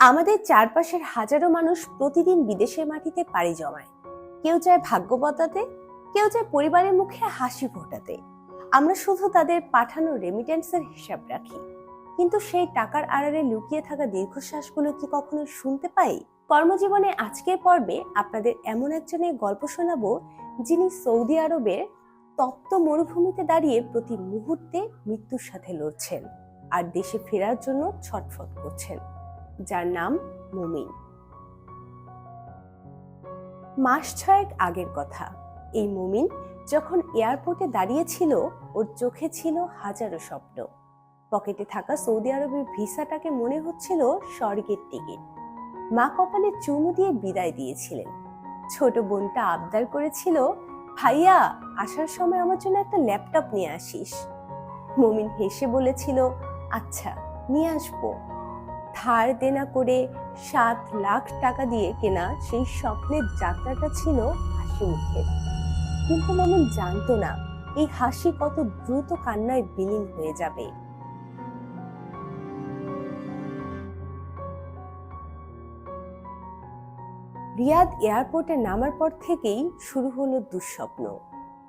আমাদের চারপাশের হাজারো মানুষ প্রতিদিন বিদেশের মাটিতে পাড়ি জমায়। কেউ চায় ভাগ্য বদলাতে, কেউ চায় পরিবারের মুখে হাসি ফোটাতে। আমরা শুধু তাদের পাঠানো রেমিটেন্সের হিসাব রাখি। কিন্তু সেই টাকার আড়ালে লুকিয়ে থাকা দীর্ঘশ্বাসগুলো কি কখনো শুনতে পাই? কর্মজীবনে আজকের পর্বে আপনাদের এমন একজনের গল্প শোনাবো, যিনি সৌদি আরবের তপ্ত মরুভূমিতে দাঁড়িয়ে প্রতি মুহূর্তে মৃত্যুর সাথে লড়ছেন, আর দেশে ফেরার জন্য ছটফট করছেন। যার নাম মুমিন। মাস ছয়েক আগের কথা, এই মুমিন যখন এয়ারপোর্টে দাঁড়িয়েছিল, ওর চোখে ছিল হাজারো স্বপ্ন। পকেটে থাকা সৌদি আরবের ভিসাটাকে মনে হচ্ছিল স্বর্গের টিকিট। মা কপালে চুমু দিয়ে বিদায় দিয়েছিলেন। ছোট বোনটা আবদার করেছিল, ভাইয়া, আসার সময় আমার জন্য একটা ল্যাপটপ নিয়ে আসিস। মুমিন হেসে বলেছিল আচ্ছা নিয়ে আসব। ধার দেনা করে সাত লাখ টাকা দিয়ে কেনা সেই স্বপ্নের যাত্রাটা ছিল হাসি মুখের। কিন্তু মমন জানতো না, এই হাসি কত দ্রুত কান্নায় বিলীন হয়ে যাবে। রিয়াদ এয়ারপোর্টে নামার পর থেকেই শুরু হলো দুঃস্বপ্ন।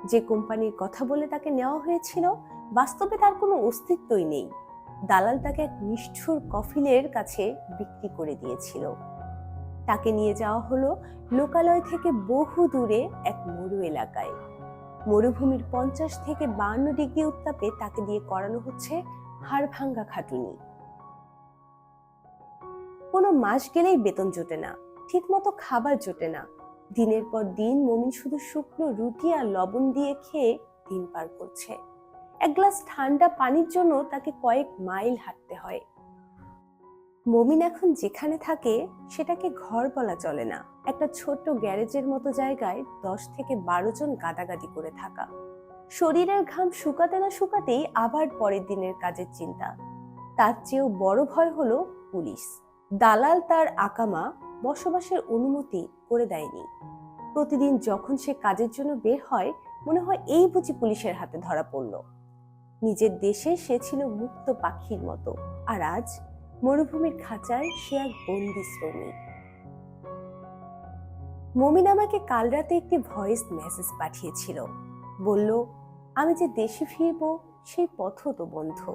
যে কোম্পানির কথা বলে তাকে নেওয়া হয়েছিল, বাস্তবে তার কোনো অস্তিত্বই নেই। দালাল তাকে এক নিষ্ঠুর কফিলের কাছে বিক্রি করে দিয়েছিল। তাকে নিয়ে যাওয়া হলো লোকালয় থেকে বহু দূরে এক মরু এলাকায়। মরুভূমির পঞ্চাশ থেকে বান্ন ডিগ্রি উত্তাপে তাকে দিয়ে করানো হচ্ছে হাড় ভাঙ্গা খাটুনি। কোনো মাস গেলেই বেতন জোটে না, ঠিকমতো খাবার জোটে না। দিনের পর দিন মমিন শুধু শুকনো রুটি আর লবণ দিয়ে খেয়ে দিন পার করছে। এক গ্লাস ঠান্ডা পানির জন্য তাকে কয়েক মাইল হাঁটতে হয়। মমিন এখন যেখানে থাকে, সেটাকে ঘর বলা চলে না। একটা ছোট্ট গ্যারেজের মতো জায়গায় দশ থেকে বারো জন গাদাগাদি করে থাকা। শরীরের ঘাম শুকাতে না শুকাতেই আবার পরের দিনের কাজের চিন্তা। তার চেয়েও বড় ভয় হলো পুলিশ। দালাল তার আকামা বসবাসের অনুমতি করে দেয়নি। প্রতিদিন যখন সে কাজের জন্য বের হয়, মনে হয় এই বুঝি পুলিশের হাতে ধরা পড়ল। নিজের দেশে সে ছিল মুক্ত পাখির মতো। আর আজ মরুভূমির খাঁচায় সে এক বন্দি শ্রমিক মমিন আমাকে কাল রাতে একটি ভয়েস মেসেজ পাঠিয়েছিল। বলল, আমি যে দেশে ফিরব, সেই পথ তো বন্ধ।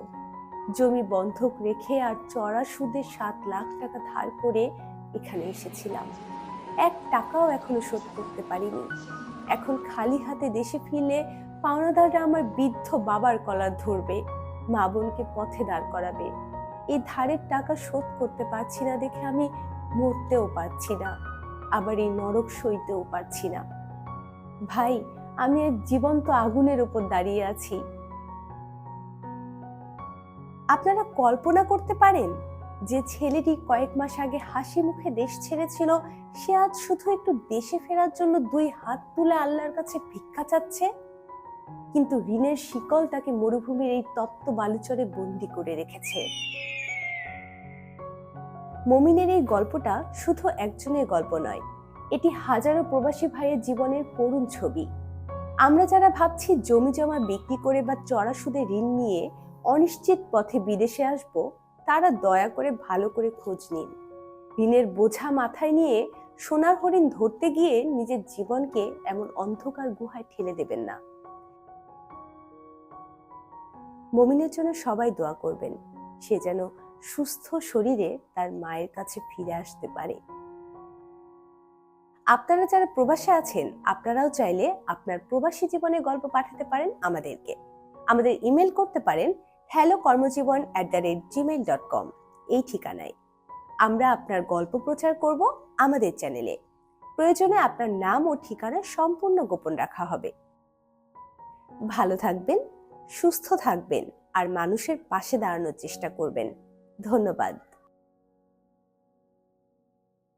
জমি বন্ধক রেখে আর চড়া সুদে সাত লাখ টাকা ধার করে এখানে এসেছিলাম। এক টাকাও এখনও শোধ করতে পারিনি। এখন খালি হাতে দেশে ফিরলে পাওনাদাররা আমার বৃদ্ধ বাবার কলার ধরবে, মা বোনকে পথে দাঁড় করাবে। এই ধারের টাকা শোধ করতে পারছি না দেখে আমি মরতেও পারছি না, আবার এই নরক সইতেও পারছি না। ভাই, আমি এক জীবন্ত আগুনের উপর দাঁড়িয়ে আছি। আপনারা কল্পনা করতে পারেন? যে ছেলেটি কয়েক মাস আগে হাসি মুখে দেশ ছেড়েছিল, সে আজ শুধু একটু দেশে ফেরার জন্য দুই হাত তুলে আল্লাহর কাছে ভিক্ষা চাচ্ছে? কিন্তু ঋণের শিকল তাকে মরুভূমির এই তপ্ত বালুচরে বন্দি করে রেখেছে। মমিনের এই গল্পটা শুধু একজনের গল্প নয়, এটি হাজারো প্রবাসী ভাইয়ের জীবনের করুণ ছবি। আমরা যারা ভাবছি জমি জমা বিক্রি করে বা চড়া সুদে ঋণ নিয়ে অনিশ্চিত পথে বিদেশে আসব তারা দয়া করে ভালো করে খোঁজ নিন। ঋণের বোঝা মাথায় নিয়ে সোনার হরিণ ধরতে গিয়ে নিজের জীবনকে এমন অন্ধকার গুহায় ঠেলে দেবেন না। মমিনের জন্য সবাই দোয়া করবেন, সে যেন সুস্থ শরীরে তার মায়ের কাছে ফিরে আসতে পারে। আপনারা যারা প্রবাসে আছেন, আপনারাও চাইলে আপনার প্রবাসী জীবনের গল্প পাঠাতে পারেন আমাদেরকে। আমাদের ইমেল করতে পারেন হ্যালো কর্মজীবন at the rate Gmail dot com এই ঠিকানায়। আমরা আপনার গল্প প্রচার করব আমাদের চ্যানেলে প্রয়োজনে আপনার নাম ও ঠিকানা সম্পূর্ণ গোপন রাখা হবে। ভালো থাকবেন, সুস্থ থাকবেন আর মানুষের পাশে দাঁড়ানোর চেষ্টা করবেন। ধন্যবাদ।